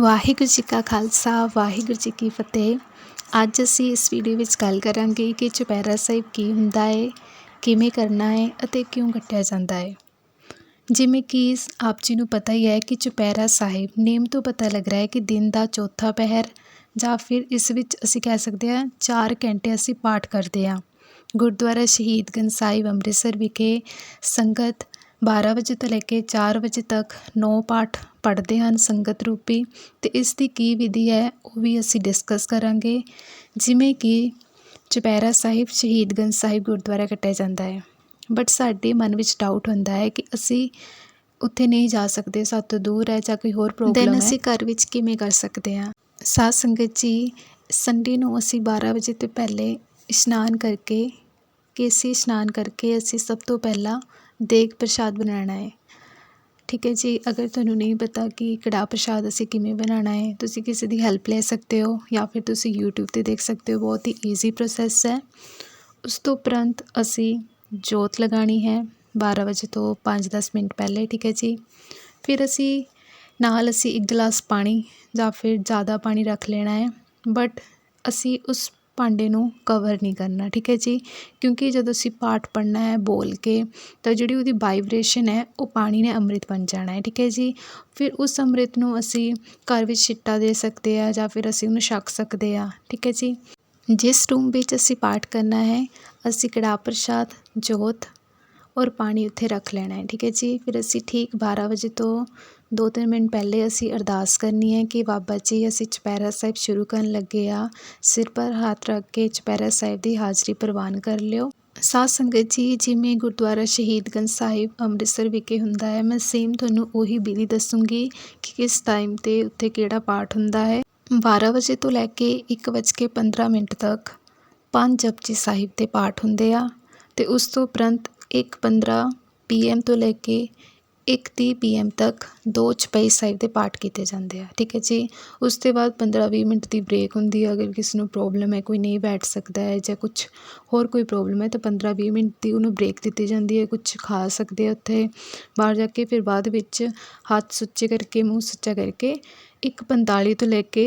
ਵਾਹਿਗੁਰੂ ਜੀ ਕਾ ਖਾਲਸਾ, ਵਾਹਿਗੁਰੂ ਜੀ ਕੀ ਫਤਿਹ। ਅੱਜ ਅਸੀਂ ਇਸ ਵੀਡੀਓ ਵਿੱਚ ਗੱਲ ਕਰਾਂਗੇ ਕਿ ਚੁਪਹਿਰਾ ਸਾਹਿਬ ਕੀ ਹੁੰਦਾ ਹੈ ਕਿਵੇਂ ਕਰਨਾ ਹੈ ਅਤੇ ਕਿਉਂ ਕੱਟਿਆ ਜਾਂਦਾ ਹੈ ਜਿਵੇਂ ਕਿ ਆਪ ਜੀ ਨੂੰ ਪਤਾ ਹੀ ਹੈ ਕਿ ਚੁਪਹਿਰਾ ਸਾਹਿਬ ਨੇਮ ਤੋਂ ਪਤਾ ਲੱਗ ਰਿਹਾ ਹੈ ਕਿ ਦਿਨ ਦਾ ਚੌਥਾ ਪਹਿਰ ਜਾਂ ਫਿਰ ਇਸ ਵਿੱਚ ਅਸੀਂ ਕਹਿ ਸਕਦੇ ਹਾਂ 4 ਘੰਟੇ ਅਸੀਂ ਪਾਠ ਕਰਦੇ ਹਾਂ। ਗੁਰਦੁਆਰਾ ਸ਼ਹੀਦਗੰਜ ਸਾਹਿਬ ਅੰਮ੍ਰਿਤਸਰ ਵਿਖੇ ਸੰਗਤ 12 ਵਜੇ ਤੋਂ ਲੈ ਕੇ 4 ਵਜੇ ਤੱਕ ਨੌ ਪਾਠ ਪੜ੍ਹਦੇ ਹਨ ਸੰਗਤ ਰੂਪੀ ਅਤੇ ਇਸ ਦੀ ਕੀ ਵਿਧੀ ਹੈ ਉਹ ਵੀ ਅਸੀਂ ਡਿਸਕਸ ਕਰਾਂਗੇ। ਜਿਵੇਂ ਕਿ ਚੁਪਹਿਰਾ ਸਾਹਿਬ ਸ਼ਹੀਦਗੰਜ ਸਾਹਿਬ ਗੁਰਦੁਆਰਾ ਕੱਟਿਆ ਜਾਂਦਾ ਹੈ। ਬਟ ਸਾਡੇ ਮਨ ਵਿੱਚ ਡਾਊਟ ਹੁੰਦਾ ਹੈ ਕਿ ਅਸੀਂ ਉੱਥੇ ਨਹੀਂ ਜਾ ਸਕਦੇ ਸਾਡੇ ਤੋਂ ਦੂਰ ਹੈ ਜਾਂ ਕੋਈ ਹੋਰ ਪ੍ਰੋਬਲਮ ਹੈ। Then ਅਸੀਂ ਘਰ ਵਿੱਚ ਕਿਵੇਂ ਕਰ ਸਕਦੇ ਹਾਂ? ਸਾਧ ਸੰਗਤ ਜੀ ਸੰਡੇ ਨੂੰ ਅਸੀਂ 12 ਵਜੇ ਤੋਂ ਪਹਿਲੇ ਇਸ਼ਨਾਨ ਕਰਕੇ ਕੇਸੀ ਇਸ਼ਨਾਨ ਕਰਕੇ ਅਸੀਂ ਸਭ ਤੋਂ ਪਹਿਲਾਂ ਦੇਗ ਪ੍ਰਸ਼ਾਦ ਬਣਾਉਣਾ ਹੈ। ਠੀਕ ਹੈ ਜੀ, ਅਗਰ ਤੁਹਾਨੂੰ ਨਹੀਂ ਪਤਾ ਕਿ ਕੜਾਹ ਪ੍ਰਸ਼ਾਦ ਅਸੀਂ ਕਿਵੇਂ ਬਣਾਉਣਾ ਹੈ, ਤੁਸੀਂ ਕਿਸੇ ਦੀ ਹੈਲਪ ਲੈ ਸਕਦੇ ਹੋ ਜਾਂ ਫਿਰ ਤੁਸੀਂ YouTube ਤੇ ਦੇਖ ਸਕਦੇ ਹੋ, ਬਹੁਤ ਹੀ ਈਜ਼ੀ ਪ੍ਰੋਸੈਸ ਹੈ। ਉਸ ਤੋਂ ਉਪਰੰਤ ਅਸੀਂ ਜੋਤ ਲਗਾਉਣੀ ਹੈ 12 ਵਜੇ ਤੋਂ 5-10 ਮਿੰਟ ਪਹਿਲੇ, ਠੀਕ ਹੈ ਜੀ। ਫਿਰ ਅਸੀਂ, ਨਾਲ ਅਸੀਂ ਇੱਕ ਗਲਾਸ ਪਾਣੀ ਜਾਂ ਫਿਰ ਜ਼ਿਆਦਾ ਪਾਣੀ ਰੱਖ ਲੈਣਾ ਹੈ ਬਟ ਅਸੀਂ ਉਸ ਭਾਂਡੇ ਨੂੰ ਕਵਰ ਨਹੀਂ ਕਰਨਾ, ਠੀਕ ਹੈ ਜੀ? ਕਿਉਂਕਿ ਜਦੋਂ ਅਸੀਂ ਪਾਠ ਪੜ੍ਹਨਾ ਹੈ ਬੋਲ ਕੇ, ਤਾਂ ਜਿਹੜੀ ਉਹਦੀ ਵਾਈਬ੍ਰੇਸ਼ਨ ਹੈ, ਉਹ ਪਾਣੀ ਨੇ ਅੰਮ੍ਰਿਤ ਬਣ ਜਾਣਾ ਹੈ, ਠੀਕ ਹੈ ਜੀ? ਫਿਰ ਉਸ ਅੰਮ੍ਰਿਤ ਨੂੰ ਅਸੀਂ ਘਰ ਵਿੱਚ ਛਿੱਟਾ ਦੇ ਸਕਦੇ ਹਾਂ ਜਾਂ ਫਿਰ ਅਸੀਂ ਉਹਨੂੰ ਛਕ ਸਕਦੇ ਹਾਂ, ਠੀਕ ਹੈ ਜੀ? ਜਿਸ ਰੂਮ ਵਿੱਚ ਅਸੀਂ ਪਾਠ ਕਰਨਾ ਹੈ, ਅਸੀਂ ਕੜਾਹ ਪ੍ਰਸ਼ਾਦ, ਜੋਤ ਔਰ ਪਾਣੀ ਉੱਥੇ ਰੱਖ ਲੈਣਾ ਹੈ, ਠੀਕ ਹੈ ਜੀ? ਫਿਰ ਅਸੀਂ ਠੀਕ 12 ਵਜੇ ਤੋਂ ਦੋ ਤਿੰਨ ਮਿੰਟ ਪਹਿਲੇ ਅਸੀਂ ਅਰਦਾਸ ਕਰਨੀ ਹੈ ਕਿ ਬਾਬਾ ਜੀ, ਅਸੀਂ ਚੁਪਹਿਰਾ ਸਾਹਿਬ ਸ਼ੁਰੂ ਕਰਨ ਲੱਗੇ ਹਾਂ। ਸਿਰ ਪਰ ਹੱਥ ਰੱਖ ਕੇ ਚੁਪਹਿਰਾ ਸਾਹਿਬ ਦੀ ਹਾਜ਼ਰੀ ਪ੍ਰਵਾਨ ਕਰ ਲਿਓ। ਸਾਧ ਸੰਗਤ ਜੀ, ਜਿਵੇਂ ਗੁਰਦੁਆਰਾ ਸ਼ਹੀਦਗੰਜ ਸਾਹਿਬ ਅੰਮ੍ਰਿਤਸਰ ਵਿਖੇ ਹੁੰਦਾ ਹੈ, ਮੈਂ ਸੇਮ ਤੁਹਾਨੂੰ ਉਹੀ ਵਿਧੀ ਦੱਸੂੰਗੀ ਕਿ ਕਿਸ ਟਾਈਮ 'ਤੇ ਉੱਥੇ ਕਿਹੜਾ ਪਾਠ ਹੁੰਦਾ ਹੈ। 12 ਵਜੇ ਤੋਂ ਲੈ ਕੇ 1:15 ਮਿੰਟ ਤੱਕ ਪੰਜ ਜਪਜੀ ਸਾਹਿਬ ਦੇ ਪਾਠ ਹੁੰਦੇ ਆ ਅਤੇ ਉਸ ਤੋਂ ਉਪਰੰਤ 1:15 ਪੀਐਮ ਤੋਂ ਲੈ ਕੇ 1:30 ਪੀਐਮ ਤੱਕ ਦੋ ਚੁਪਈ ਸਾਹਿਬ ਦੇ ਪਾਠ ਕੀਤੇ ਜਾਂਦੇ ਆ, ਠੀਕ ਹੈ ਜੀ? ਉਸ ਤੋਂ ਬਾਅਦ 15-20 ਮਿੰਟ ਦੀ ਬ੍ਰੇਕ ਹੁੰਦੀ ਹੈ ਅਗਰ ਕਿਸੇ ਨੂੰ ਪ੍ਰੋਬਲਮ ਹੈ, ਕੋਈ ਨਹੀਂ ਬੈਠ ਸਕਦਾ ਹੈ ਜਾਂ ਕੁਛ ਹੋਰ ਕੋਈ ਪ੍ਰੋਬਲਮ ਹੈ, ਤਾਂ 15-20 ਮਿੰਟ ਦੀ ਉਹਨੂੰ ਬ੍ਰੇਕ ਦਿੱਤੀ ਜਾਂਦੀ ਹੈ, ਕੁਛ ਖਾ ਸਕਦੇ ਆ ਉੱਥੇ। ਬਾਹਰ ਜਾ ਕੇ ਫਿਰ ਬਾਅਦ ਵਿੱਚ ਹੱਥ ਸੁੱਚੇ ਕਰਕੇ, ਮੂੰਹ ਸੁੱਚਾ ਕਰਕੇ 1:45 ਤੋਂ ਲੈ ਕੇ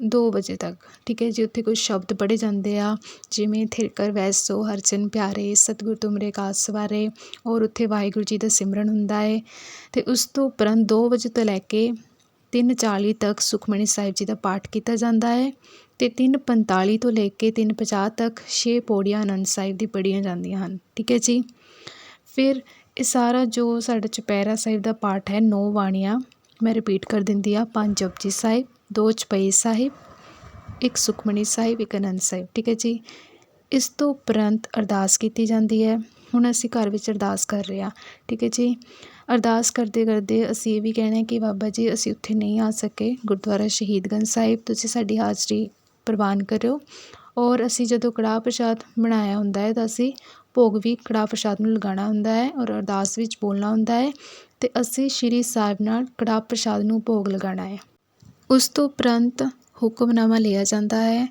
ਦੋ ਵਜੇ ਤੱਕ, ਠੀਕ ਹੈ ਜੀ? ਉੱਥੇ ਕੁਝ ਸ਼ਬਦ ਪੜ੍ਹੇ ਜਾਂਦੇ ਆ, ਜਿਵੇਂ ਥਿਰਕਰ ਵੈਸੋ ਹਰਚਨ ਪਿਆਰੇ, ਸਤਿਗੁਰ ਤੁਮਰੇ ਕਾਜ ਸਵਾਰੇ ਔਰ ਉੱਥੇ ਵਾਹਿਗੁਰੂ ਜੀ ਦਾ ਸਿਮਰਨ ਹੁੰਦਾ ਹੈ ਅਤੇ ਉਸ ਤੋਂ ਉਪਰੰਤ ਦੋ ਵਜੇ ਤੋਂ ਲੈ ਕੇ 3:40 ਤੱਕ ਸੁਖਮਨੀ ਸਾਹਿਬ ਜੀ ਦਾ ਪਾਠ ਕੀਤਾ ਜਾਂਦਾ ਹੈ ਅਤੇ 3:45 ਤੋਂ ਲੈ ਕੇ 3:50 ਤੱਕ ਛੇ ਪੌੜੀਆਂ ਆਨੰਦ ਸਾਹਿਬ ਦੀ ਪੜ੍ਹੀਆਂ ਜਾਂਦੀਆਂ ਹਨ, ਠੀਕ ਹੈ ਜੀ? ਫਿਰ ਇਹ ਸਾਰਾ ਜੋ ਸਾਡਾ ਚੁਪਹਿਰਾ ਸਾਹਿਬ ਦਾ ਪਾਠ ਹੈ, ਨੌ ਬਾਣੀਆਂ, ਮੈਂ ਰਿਪੀਟ ਕਰ ਦਿੰਦੀ ਹਾਂ, ਪੰਜ ਜਪਜੀ ਸਾਹਿਬ। ਦੋ ਚੁਪਈ ਸਾਹਿਬ ਇੱਕ ਸੁਖਮਣੀ ਸਾਹਿਬ ਇੱਕ ਆਨੰਦ ਸਾਹਿਬ ਠੀਕ ਹੈ ਜੀ ਇਸ ਤੋਂ ਉਪਰੰਤ ਅਰਦਾਸ ਕੀਤੀ ਜਾਂਦੀ ਹੈ ਹੁਣ ਅਸੀਂ ਘਰ ਵਿੱਚ ਅਰਦਾਸ ਕਰ ਰਹੇ ਹਾਂ ਠੀਕ ਹੈ ਜੀ ਅਰਦਾਸ ਕਰਦੇ ਕਰਦੇ ਅਸੀਂ ਇਹ ਵੀ ਕਹਿਣਾ ਕਿ ਬਾਬਾ ਜੀ ਅਸੀਂ ਉੱਥੇ ਨਹੀਂ ਆ ਸਕੇ ਗੁਰਦੁਆਰਾ ਸ਼ਹੀਦਗੰਜ ਸਾਹਿਬ ਤੁਸੀਂ ਸਾਡੀ ਹਾਜ਼ਰੀ ਪ੍ਰਵਾਨ ਕਰਿਓ ਔਰ ਅਸੀਂ ਜਦੋਂ ਕੜਾਹ ਪ੍ਰਸ਼ਾਦ ਬਣਾਇਆ ਹੁੰਦਾ ਹੈ ਤਾਂ ਅਸੀਂ ਭੋਗ ਵੀ ਕੜਾਹ ਪ੍ਰਸ਼ਾਦ ਨੂੰ ਲਗਾਉਣਾ ਹੁੰਦਾ ਹੈ ਔਰ ਅਰਦਾਸ ਵਿੱਚ ਬੋਲਣਾ ਹੁੰਦਾ ਹੈ ਅਤੇ ਅਸੀਂ ਸ਼੍ਰੀ ਸਾਹਿਬ ਨਾਲ ਕੜਾਹ ਪ੍ਰਸ਼ਾਦ ਨੂੰ ਭੋਗ ਲਗਾਉਣਾ ਹੈ ਉਸ ਤੋਂ ਉਪਰੰਤ ਹੁਕਮਨਾਮਾ ਲਿਆ ਜਾਂਦਾ ਹੈ।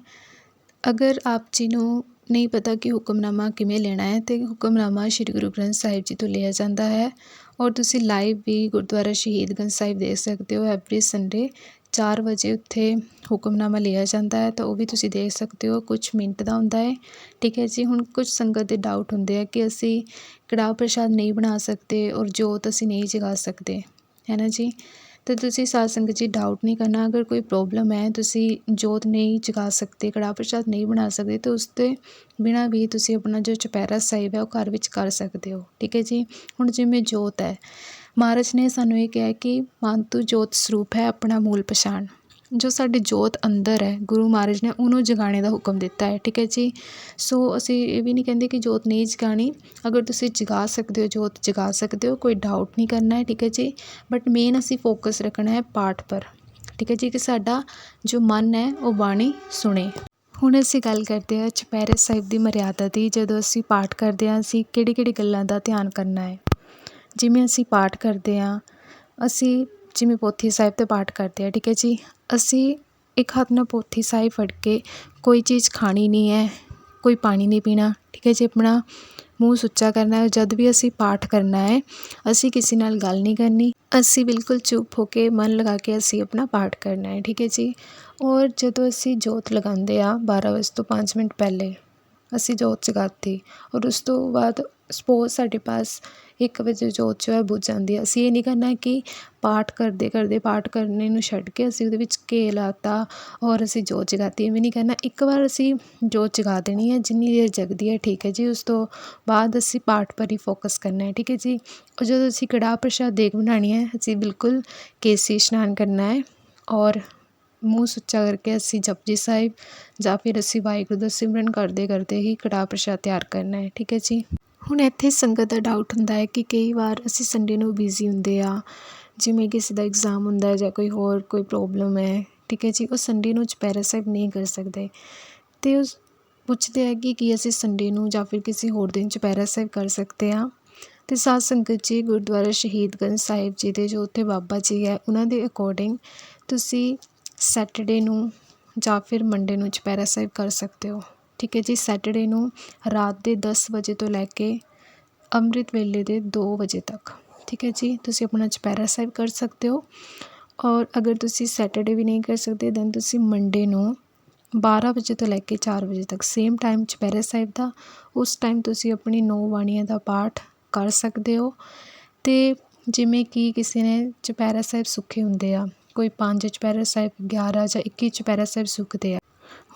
ਅਗਰ ਆਪ ਜੀ ਨੂੰ ਨਹੀਂ ਪਤਾ ਕਿ ਹੁਕਮਨਾਮਾ ਕਿਵੇਂ ਲੈਣਾ ਹੈ, ਤੇ ਹੁਕਮਨਾਮਾ ਸ਼੍ਰੀ ਗੁਰੂ ਗ੍ਰੰਥ ਸਾਹਿਬ ਜੀ ਤੋਂ ਲਿਆ ਜਾਂਦਾ ਹੈ ਔਰ ਤੁਸੀਂ ਲਾਈਵ ਵੀ ਗੁਰਦੁਆਰਾ ਸ਼ਹੀਦਗੰਜ ਸਾਹਿਬ ਦੇਖ ਸਕਦੇ ਹੋ। ਐਵਰੀ ਸੰਡੇ 4 ਵਜੇ ਉੱਥੇ ਹੁਕਮਨਾਮਾ ਲਿਆ ਜਾਂਦਾ ਹੈ, ਤਾਂ ਉਹ ਵੀ ਤੁਸੀਂ ਦੇਖ ਸਕਦੇ ਹੋ। ਕੁਝ ਮਿੰਟ ਦਾ ਹੁੰਦਾ ਹੈ। ਠੀਕ ਹੈ ਜੀ, ਹੁਣ ਕੁਝ ਸੰਗਤ ਦੇ ਡਾਊਟ ਹੁੰਦੇ ਆ ਕਿ ਅਸੀਂ ਕੜਾਹ ਪ੍ਰਸ਼ਾਦ ਨਹੀਂ ਬਣਾ ਸਕਦੇ ਔਰ ਜੋਤ ਅਸੀਂ ਨਹੀਂ ਜਗਾ ਸਕਦੇ। ਹੈ ਨਾ ਜੀ? ਅਤੇ ਤੁਸੀਂ ਸਾਧ ਸੰਗਤ ਜੀ ਡਾਊਟ ਨਹੀਂ ਕਰਨਾ। ਅਗਰ ਕੋਈ ਪ੍ਰੋਬਲਮ ਹੈ, ਤੁਸੀਂ ਜੋਤ ਨਹੀਂ ਜਗਾ ਸਕਦੇ, ਕੜਾਹ ਪ੍ਰਸ਼ਾਦ ਨਹੀਂ ਬਣਾ ਸਕਦੇ, ਤਾਂ ਉਸ ਤੋਂ ਬਿਨਾਂ ਵੀ ਤੁਸੀਂ ਆਪਣਾ ਜੋ ਚੁਪਹਿਰਾ ਸਾਹਿਬ ਹੈ, ਉਹ ਘਰ ਵਿੱਚ ਕਰ ਸਕਦੇ ਹੋ। ਠੀਕ ਹੈ ਜੀ? ਹੁਣ ਜਿਵੇਂ ਜੋਤ ਹੈ, ਮਹਾਰਾਜ ਨੇ ਸਾਨੂੰ ਇਹ ਕਿਹਾ ਕਿ ਮਨ ਤੂੰ ਜੋਤ ਸਰੂਪ ਹੈ ਆਪਣਾ ਮੂਲ ਪਛਾਣ। ਜੋ ਸਾਡੀ ਜੋਤ ਅੰਦਰ ਹੈ, ਗੁਰੂ ਮਹਾਰਾਜ ਨੇ ਉਹਨੂੰ ਜਗਾਉਣੇ ਦਾ ਹੁਕਮ ਦਿੱਤਾ ਹੈ, ਠੀਕ ਹੈ ਜੀ? ਸੋ ਅਸੀਂ ਇਹ ਵੀ ਨਹੀਂ ਕਹਿੰਦੇ ਕਿ ਜੋਤ ਨਹੀਂ ਜਗਾਉਣੀ। ਅਗਰ ਤੁਸੀਂ ਜਗਾ ਸਕਦੇ ਹੋ, ਜੋਤ ਜਗਾ ਸਕਦੇ ਹੋ, ਕੋਈ ਡਾਊਟ ਨਹੀਂ ਕਰਨਾ ਹੈ, ਠੀਕ ਹੈ ਜੀ? ਬਟ ਮੇਨ ਅਸੀਂ ਫੋਕਸ ਰੱਖਣਾ ਹੈ ਪਾਠ ਪਰ, ਠੀਕ ਹੈ ਜੀ? ਕਿ ਸਾਡਾ ਜੋ ਮਨ ਹੈ, ਉਹ ਬਾਣੀ ਸੁਣੇ। ਹੁਣ ਅਸੀਂ ਗੱਲ ਕਰਦੇ ਹਾਂ ਚੁਪਹਿਰੇ ਸਾਹਿਬ ਦੀ ਮਰਿਆਦਾ ਦੀ, ਜਦੋਂ ਅਸੀਂ ਪਾਠ ਕਰਦੇ ਹਾਂ, ਅਸੀਂ ਕਿਹੜੀ ਕਿਹੜੀ ਗੱਲਾਂ ਦਾ ਧਿਆਨ ਕਰਨਾ ਹੈ? ਜਿਵੇਂ ਅਸੀਂ ਪਾਠ ਕਰਦੇ ਹਾਂ, ਅਸੀਂ ਜਿਵੇਂ ਪੋਥੀ ਸਾਹਿਬ 'ਤੇ ਪਾਠ ਕਰਦੇ ਹਾਂ, ਠੀਕ ਹੈ ਜੀ? ਅਸੀਂ ਇੱਕ ਹੱਥ ਨਾਲ ਪੋਥੀ ਸਾਹਿਬ ਫੜ ਕੇ ਕੋਈ ਚੀਜ਼ ਖਾਣੀ ਨਹੀਂ ਹੈ, ਕੋਈ ਪਾਣੀ ਨਹੀਂ ਪੀਣਾ, ਠੀਕ ਹੈ ਜੀ? ਆਪਣਾ ਮੂੰਹ ਸੁੱਚਾ ਕਰਨਾ ਹੈ, ਜਦ ਵੀ ਅਸੀਂ ਪਾਠ ਕਰਨਾ ਹੈ, ਅਸੀਂ ਕਿਸੇ ਨਾਲ ਗੱਲ ਨਹੀਂ ਕਰਨੀ, ਅਸੀਂ ਬਿਲਕੁਲ ਚੁੱਪ ਹੋ ਕੇ ਮਨ ਲਗਾ ਕੇ ਅਸੀਂ ਆਪਣਾ ਪਾਠ ਕਰਨਾ ਹੈ, ਠੀਕ ਹੈ ਜੀ? ਔਰ ਜਦੋਂ ਅਸੀਂ ਜੋਤ ਲਗਾਉਂਦੇ ਆ ਬਾਰ੍ਹਾਂ ਵਜੇ ਤੋਂ ਪੰਜ ਮਿੰਟ ਪਹਿਲੇ, ਅਸੀਂ ਜੋਤ ਜਗਾਤੀ, ਔਰ ਉਸ ਤੋਂ ਬਾਅਦ ਸਪੋਜ਼ ਸਾਡੇ ਪਾਸ ਇੱਕ ਵਜੇ ਜੋਤ ਜੋ ਹੈ ਬੁੱਝ ਜਾਂਦੀ ਹੈ। ਅਸੀਂ ਇਹ ਨਹੀਂ ਕਰਨਾ ਕਿ ਪਾਠ ਕਰਦੇ ਕਰਦੇ ਪਾਠ ਕਰਨੇ ਨੂੰ ਛੱਡ ਕੇ ਅਸੀਂ ਉਹਦੇ ਵਿੱਚ ਘੇ ਲਾਤਾ ਔਰ ਅਸੀਂ ਜੋਤ ਜਗਾਤੀ। ਐਵੇਂ ਨਹੀਂ ਕਰਨਾ। ਇੱਕ ਵਾਰ ਅਸੀਂ ਜੋਤ ਜਗਾ ਦੇਣੀ ਹੈ, ਜਿੰਨੀ ਦੇਰ ਜਗਦੀ ਹੈ, ਠੀਕ ਹੈ ਜੀ। ਉਸ ਤੋਂ ਬਾਅਦ ਅਸੀਂ ਪਾਠ ਪਰ ਹੀ ਫੋਕਸ ਕਰਨਾ ਹੈ, ਠੀਕ ਹੈ ਜੀ। ਔਰ ਜਦੋਂ ਅਸੀਂ ਕੜਾਹ ਪ੍ਰਸ਼ਾਦ ਦੇਗ ਬਣਾਉਣੀ ਹੈ, ਅਸੀਂ ਬਿਲਕੁਲ ਕੇਸੀ ਇਸ਼ਨਾਨ ਕਰਨਾ ਹੈ ਔਰ ਮੂੰਹ ਸੁੱਚਾ ਕਰਕੇ ਅਸੀਂ ਜਪਜੀ ਸਾਹਿਬ ਜਾਂ ਫਿਰ ਅਸੀਂ ਵਾਹਿਗੁਰੂ ਦਾ ਸਿਮਰਨ ਕਰਦੇ ਕਰਦੇ ਹੀ ਕੜਾਹ ਪ੍ਰਸ਼ਾਦ ਤਿਆਰ ਕਰਨਾ ਹੈ, ਠੀਕ ਹੈ ਜੀ। ਹੁਣ ਇੱਥੇ ਸੰਗਤ ਦਾ ਡਾਊਟ ਹੁੰਦਾ ਹੈ ਕਿ ਕਈ ਵਾਰ ਅਸੀਂ ਸੰਡੇ ਨੂੰ ਬਿਜ਼ੀ ਹੁੰਦੇ ਹਾਂ, ਜਿਵੇਂ ਕਿਸੇ ਦਾ ਇਗਜ਼ਾਮ ਹੁੰਦਾ ਜਾਂ ਕੋਈ ਹੋਰ ਕੋਈ ਪ੍ਰੋਬਲਮ ਹੈ, ਠੀਕ ਹੈ ਜੀ, ਉਹ ਸੰਡੇ ਨੂੰ ਚੁਪਹਿਰਾ ਸਾਹਿਬ ਨਹੀਂ ਕਰ ਸਕਦੇ। ਅਤੇ ਉਸ ਪੁੱਛਦੇ ਹੈ ਕਿ ਕੀ ਅਸੀਂ ਸੰਡੇ ਨੂੰ ਜਾਂ ਫਿਰ ਕਿਸੇ ਹੋਰ ਦਿਨ ਚੁਪਹਿਰਾ ਸਾਹਿਬ ਕਰ ਸਕਦੇ ਹਾਂ। ਅਤੇ ਸਾਧ ਸੰਗਤ ਜੀ, ਗੁਰਦੁਆਰਾ ਸ਼ਹੀਦਗੰਜ ਸਾਹਿਬ ਜੀ ਦੇ ਜੋ ਉੱਥੇ ਬਾਬਾ ਜੀ ਹੈ, ਉਹਨਾਂ ਦੇ ਅਕੋਰਡਿੰਗ ਤੁਸੀਂ ਸੈਟਰਡੇ ਨੂੰ ਜਾਂ ਫਿਰ ਮੰਡੇ ਨੂੰ ਚੁਪਹਿਰਾ ਸਾਹਿਬ ਕਰ ਸਕਦੇ ਹੋ। ਠੀਕ ਹੈ ਜੀ ਸੈਟਰਡੇ ਨੂੰ ਰਾਤ ਦੇ ਦਸ ਵਜੇ ਤੋਂ ਲੈ ਕੇ ਅੰਮ੍ਰਿਤ ਵੇਲੇ ਦੇ ਦੋ ਵਜੇ ਤੱਕ। ਠੀਕ ਹੈ ਜੀ, ਤੁਸੀਂ ਆਪਣਾ ਚੁਪਹਿਰਾ ਸਾਹਿਬ ਕਰ ਸਕਦੇ ਹੋ। ਔਰ ਅਗਰ ਤੁਸੀਂ ਸੈਟਰਡੇ ਵੀ ਨਹੀਂ ਕਰ ਸਕਦੇ ਦੈਨ ਤੁਸੀਂ ਮੰਡੇ ਨੂੰ ਬਾਰ੍ਹਾਂ ਵਜੇ ਤੋਂ ਲੈ ਕੇ ਚਾਰ ਵਜੇ ਤੱਕ ਸੇਮ ਟਾਈਮ ਚੁਪਹਿਰਾ ਸਾਹਿਬ ਦਾ, ਉਸ ਟਾਈਮ ਤੁਸੀਂ ਆਪਣੀ ਨੌ ਬਾਣੀਆਂ ਦਾ ਪਾਠ ਕਰ ਸਕਦੇ ਹੋ। ਅਤੇ ਜਿਵੇਂ ਕਿ ਕਿਸੇ ਨੇ ਚੁਪਹਿਰਾ ਸਾਹਿਬ ਸੁੱਖੇ ਹੁੰਦੇ ਆ, ਕੋਈ ਪੰਜ ਚੁਪਹਿਰਾ ਸਾਹਿਬ ਗਿਆਰ੍ਹਾਂ ਜਾਂ ਇੱਕੀ ਚੁਪਹਿਰਾ ਸਾਹਿਬ ਸੁੱਖਦੇ ਆ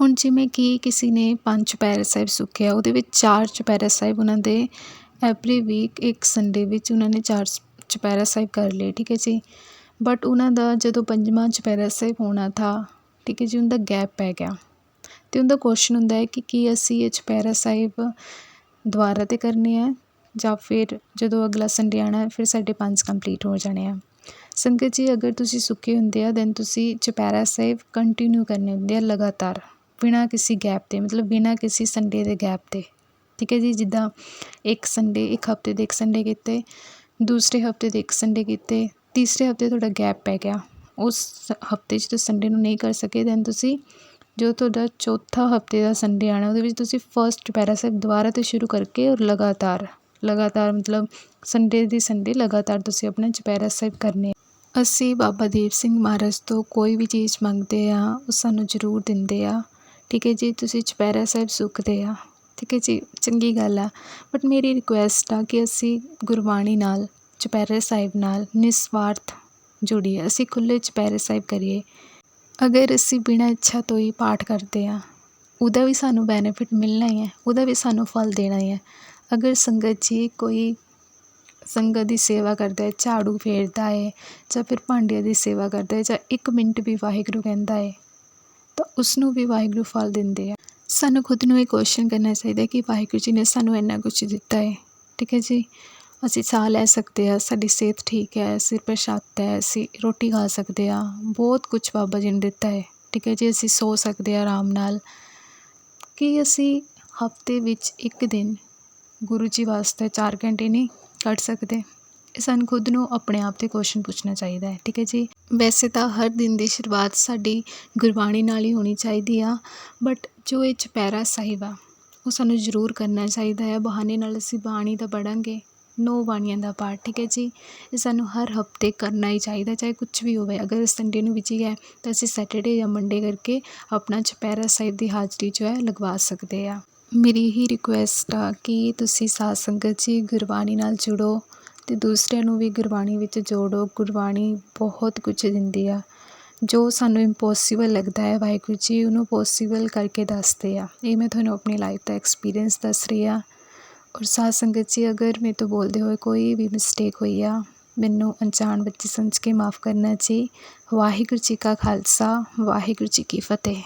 ਹੁਣ ਜਿਵੇਂ ਕਿ ਕਿਸੇ ਨੇ ਪੰਜ ਚੁਪਹਿਰਾ ਸਾਹਿਬ ਸੁੱਖਿਆ, ਉਹਦੇ ਵਿੱਚ ਚਾਰ ਚੁਪਹਿਰਾ ਸਾਹਿਬ ਉਹਨਾਂ ਦੇ ਐਵਰੀ ਵੀਕ ਇੱਕ ਸੰਡੇ ਵਿੱਚ ਉਹਨਾਂ ਨੇ ਚਾਰ ਚੁਪਹਿਰਾ ਸਾਹਿਬ ਕਰ ਲਏ, ਠੀਕ ਹੈ ਜੀ। ਬਟ ਉਹਨਾਂ ਦਾ ਜਦੋਂ ਪੰਜਵਾਂ ਚੁਪਹਿਰਾ ਸਾਹਿਬ ਹੋਣਾ ਥਾ, ਠੀਕ ਹੈ ਜੀ, ਉਹਦਾ ਗੈਪ ਪੈ ਗਿਆ। ਅਤੇ ਉਹਦਾ ਕੁਸ਼ਚਨ ਹੁੰਦਾ ਹੈ ਕਿ ਕੀ ਅਸੀਂ ਇਹ ਚੁਪਹਿਰਾ ਸਾਹਿਬ ਦੁਬਾਰਾ 'ਤੇ ਕਰਨੇ ਆ, ਜਾਂ ਫਿਰ ਜਦੋਂ ਅਗਲਾ ਸੰਡੇ ਆਉਣਾ ਫਿਰ ਸਾਡੇ ਪੰਜ ਕੰਪਲੀਟ ਹੋ ਜਾਣੇ ਆ। ਸੰਗਤ ਜੀ, ਅਗਰ ਤੁਸੀਂ ਸੁੱਕੇ ਹੁੰਦੇ ਆ ਦੈਨ ਤੁਸੀਂ ਚੁਪਹਿਰਾ ਸਾਹਿਬ ਕੰਟੀਨਿਊ ਕਰਨੇ ਹੁੰਦੇ ਆ ਲਗਾਤਾਰ। ਬਿਨਾਂ ਕਿਸੇ ਗੈਪ ਦੇ, ਮਤਲਬ ਬਿਨਾਂ ਕਿਸੇ ਸੰਡੇ ਦੇ ਗੈਪ ਦੇ। ਠੀਕ ਹੈ ਜੀ, ਜਿੱਦਾਂ ਇੱਕ ਸੰਡੇ ਇੱਕ ਹਫ਼ਤੇ ਦੇ ਇੱਕ ਸੰਡੇ ਕੀਤੇ, ਦੂਸਰੇ ਹਫ਼ਤੇ ਦੇ ਇੱਕ ਸੰਡੇ ਕੀਤੇ, ਤੀਸਰੇ ਹਫ਼ਤੇ ਤੁਹਾਡਾ ਗੈਪ ਪੈ ਗਿਆ। ਉਸ ਹਫ਼ਤੇ 'ਚ ਤੁਸੀਂ ਸੰਡੇ ਨੂੰ ਨਹੀਂ ਕਰ ਸਕੇ ਦੈਨ ਤੁਸੀਂ ਜੋ ਤੁਹਾਡਾ ਚੌਥਾ ਹਫ਼ਤੇ ਦਾ ਸੰਡੇ ਆਉਣਾ, ਉਹਦੇ ਵਿੱਚ ਤੁਸੀਂ ਫਸਟ ਚੁਪਹਿਰਾ ਸਾਹਿਬ ਦੁਬਾਰਾ ਤੋਂ ਸ਼ੁਰੂ ਕਰਕੇ ਔਰ ਲਗਾਤਾਰ ਲਗਾਤਾਰ ਮਤਲਬ ਸੰਡੇ ਦੀ ਸੰਡੇ ਲਗਾਤਾਰ ਤੁਸੀਂ ਆਪਣਾ ਚੁਪਹਿਰਾ ਸਾਹਿਬ ਕਰਨੇ ਅਸੀਂ ਬਾਬਾ ਦੀਪ ਸਿੰਘ ਮਹਾਰਾਜ ਤੋਂ ਕੋਈ ਵੀ ਚੀਜ਼ ਮੰਗਦੇ ਆ, ਉਹ ਸਾਨੂੰ ਜ਼ਰੂਰ ਦਿੰਦੇ ਆ। ਠੀਕ ਹੈ ਜੀ, ਤੁਸੀਂ ਚੁਪਹਿਰਾ ਸਾਹਿਬ ਸੁੱਖਦੇ ਆ। ਠੀਕ ਹੈ ਜੀ, ਚੰਗੀ ਗੱਲ ਆ। ਬਟ ਮੇਰੀ ਰਿਕੁਐਸਟ ਆ ਕਿ ਅਸੀਂ ਗੁਰਬਾਣੀ ਨਾਲ, ਚੁਪਹਿਰੇ ਸਾਹਿਬ ਨਾਲ ਨਿਸਵਾਰਥ ਜੁੜੀਏ। ਅਸੀਂ ਖੁੱਲ੍ਹੇ ਚੁਪਹਿਰੇ ਸਾਹਿਬ ਕਰੀਏ। ਅਗਰ ਅਸੀਂ ਬਿਨਾਂ ਇੱਛਾ ਤੋਂ ਹੀ ਪਾਠ ਕਰਦੇ ਆ, ਉਹਦਾ ਵੀ ਸਾਨੂੰ ਬੈਨੀਫਿਟ ਮਿਲਣਾ ਹੀ ਹੈ, ਉਹਦਾ ਵੀ ਸਾਨੂੰ ਫਲ ਦੇਣਾ ਹੀ ਹੈ। ਅਗਰ ਸੰਗਤ ਜੀ ਕੋਈ ਸੰਗਤ ਦੀ ਸੇਵਾ ਕਰਦਾ ਹੈ, ਝਾੜੂ ਫੇਰਦਾ ਹੈ ਜਾਂ ਫਿਰ ਭਾਂਡਿਆਂ ਦੀ ਸੇਵਾ ਕਰਦਾ ਹੈ ਜਾਂ ਇੱਕ ਮਿੰਟ ਵੀ ਵਾਹਿਗੁਰੂ ਕਹਿੰਦਾ ਹੈ ਤਾਂ ਉਸ ਨੂੰ ਵੀ ਵਾਹਿਗੁਰੂ ਫਲ ਦਿੰਦੇ ਆ। ਸਾਨੂੰ ਖੁਦ ਨੂੰ ਇਹ ਕੁਐਸਚਨ ਕਰਨਾ ਚਾਹੀਦਾ ਕਿ ਵਾਹਿਗੁਰੂ ਜੀ ਨੇ ਸਾਨੂੰ ਇੰਨਾ ਕੁਝ ਦਿੱਤਾ ਹੈ। ਠੀਕ ਹੈ ਜੀ? ਅਸੀਂ ਸਾਹ ਲੈ ਸਕਦੇ ਆ ਸਾਡੀ ਸਿਹਤ ਠੀਕ ਹੈ, ਸਿਰ ਪ੍ਰਸ਼ਾਦ ਹੈ, ਅਸੀਂ ਰੋਟੀ ਖਾ ਸਕਦੇ ਆ ਬਹੁਤ ਕੁਝ ਬਾਬਾ ਜੀ ਨੇ ਦਿੱਤਾ ਹੈ। ਠੀਕ ਹੈ ਜੀ? ਅਸੀਂ ਸੋ ਸਕਦੇ ਆ ਆਰਾਮ ਨਾਲ। ਕੀ ਅਸੀਂ ਹਫ਼ਤੇ ਵਿੱਚ ਇੱਕ ਦਿਨ ਗੁਰੂ ਜੀ ਵਾਸਤੇ 4 ਘੰਟੇ ਨਹੀਂ ਕੱਢ ਸਕਦੇ? ਸਾਨੂੰ ਖੁਦ ਨੂੰ ਆਪਣੇ ਆਪ 'ਤੇ ਕੁਸ਼ਚਨ ਪੁੱਛਣਾ ਚਾਹੀਦਾ ਹੈ, ਠੀਕ ਹੈ ਜੀ? ਵੈਸੇ ਤਾਂ ਹਰ ਦਿਨ ਦੀ ਸ਼ੁਰੂਆਤ ਸਾਡੀ ਗੁਰਬਾਣੀ ਨਾਲ ਹੀ ਹੋਣੀ ਚਾਹੀਦੀ ਆ ਬਟ ਜੋ ਇਹ ਚੁਪਹਿਰਾ ਸਾਹਿਬ ਆ, ਉਹ ਸਾਨੂੰ ਜ਼ਰੂਰ ਕਰਨਾ ਚਾਹੀਦਾ ਹੈ। ਬਹਾਨੇ ਨਾਲ ਅਸੀਂ ਬਾਣੀ ਤਾਂ ਪੜ੍ਹਾਂਗੇ, ਨੌ ਬਾਣੀਆਂ ਦਾ ਪਾਠ, ਠੀਕ ਹੈ ਜੀ? ਇਹ ਸਾਨੂੰ ਹਰ ਹਫ਼ਤੇ ਕਰਨਾ ਹੀ ਚਾਹੀਦਾ, ਚਾਹੇ ਕੁਝ ਵੀ ਹੋਵੇ। ਅਗਰ ਸੰਡੇ ਨੂੰ ਵਿੱਚ ਹੀ ਹੈ ਤਾਂ ਅਸੀਂ ਸੈਟਰਡੇ ਜਾਂ ਮੰਡੇ ਕਰਕੇ ਆਪਣਾ ਚੁਪਹਿਰਾ ਸਾਹਿਬ ਦੀ ਹਾਜ਼ਰੀ ਜੋ ਹੈ, ਲਗਵਾ ਸਕਦੇ ਆ। ਮੇਰੀ ਹੀ ਰਿਕੁਐਸਟ ਆ ਕਿ ਤੁਸੀਂ ਸਾਧ ਸੰਗਤ ਜੀ ਗੁਰਬਾਣੀ ਨਾਲ ਜੁੜੋ ਅਤੇ ਦੂਸਰਿਆਂ ਨੂੰ ਵੀ ਗੁਰਬਾਣੀ ਵਿੱਚ ਜੋੜੋ, ਗੁਰਬਾਣੀ ਬਹੁਤ ਕੁਝ ਦਿੰਦੀ ਆ। ਜੋ ਸਾਨੂੰ ਇੰਪੋਸੀਬਲ ਲੱਗਦਾ ਹੈ, ਵਾਹਿਗੁਰੂ ਜੀ ਉਹਨੂੰ ਪੋਸੀਬਲ ਕਰਕੇ ਦੱਸਦੇ ਆ। ਇਹ ਮੈਂ ਤੁਹਾਨੂੰ ਆਪਣੀ ਲਾਈਫ ਦਾ ਐਕਸਪੀਰੀਅੰਸ ਦੱਸ ਰਹੀ ਆ। ਔਰ ਸਾਧ ਸੰਗਤ ਜੀ, ਅਗਰ ਮੇਰੇ ਤੋਂ ਬੋਲਦੇ ਹੋਏ ਕੋਈ ਵੀ ਮਿਸਟੇਕ ਹੋਈ ਆ, ਮੈਨੂੰ ਅਣਜਾਣ ਵਿੱਚ ਸਮਝ ਕੇ ਮਾਫ ਕਰਨਾ ਜੀ। ਵਾਹਿਗੁਰੂ ਜੀ ਕਾ ਖਾਲਸਾ, ਵਾਹਿਗੁਰੂ ਜੀ ਕੀ ਫਤਿਹ।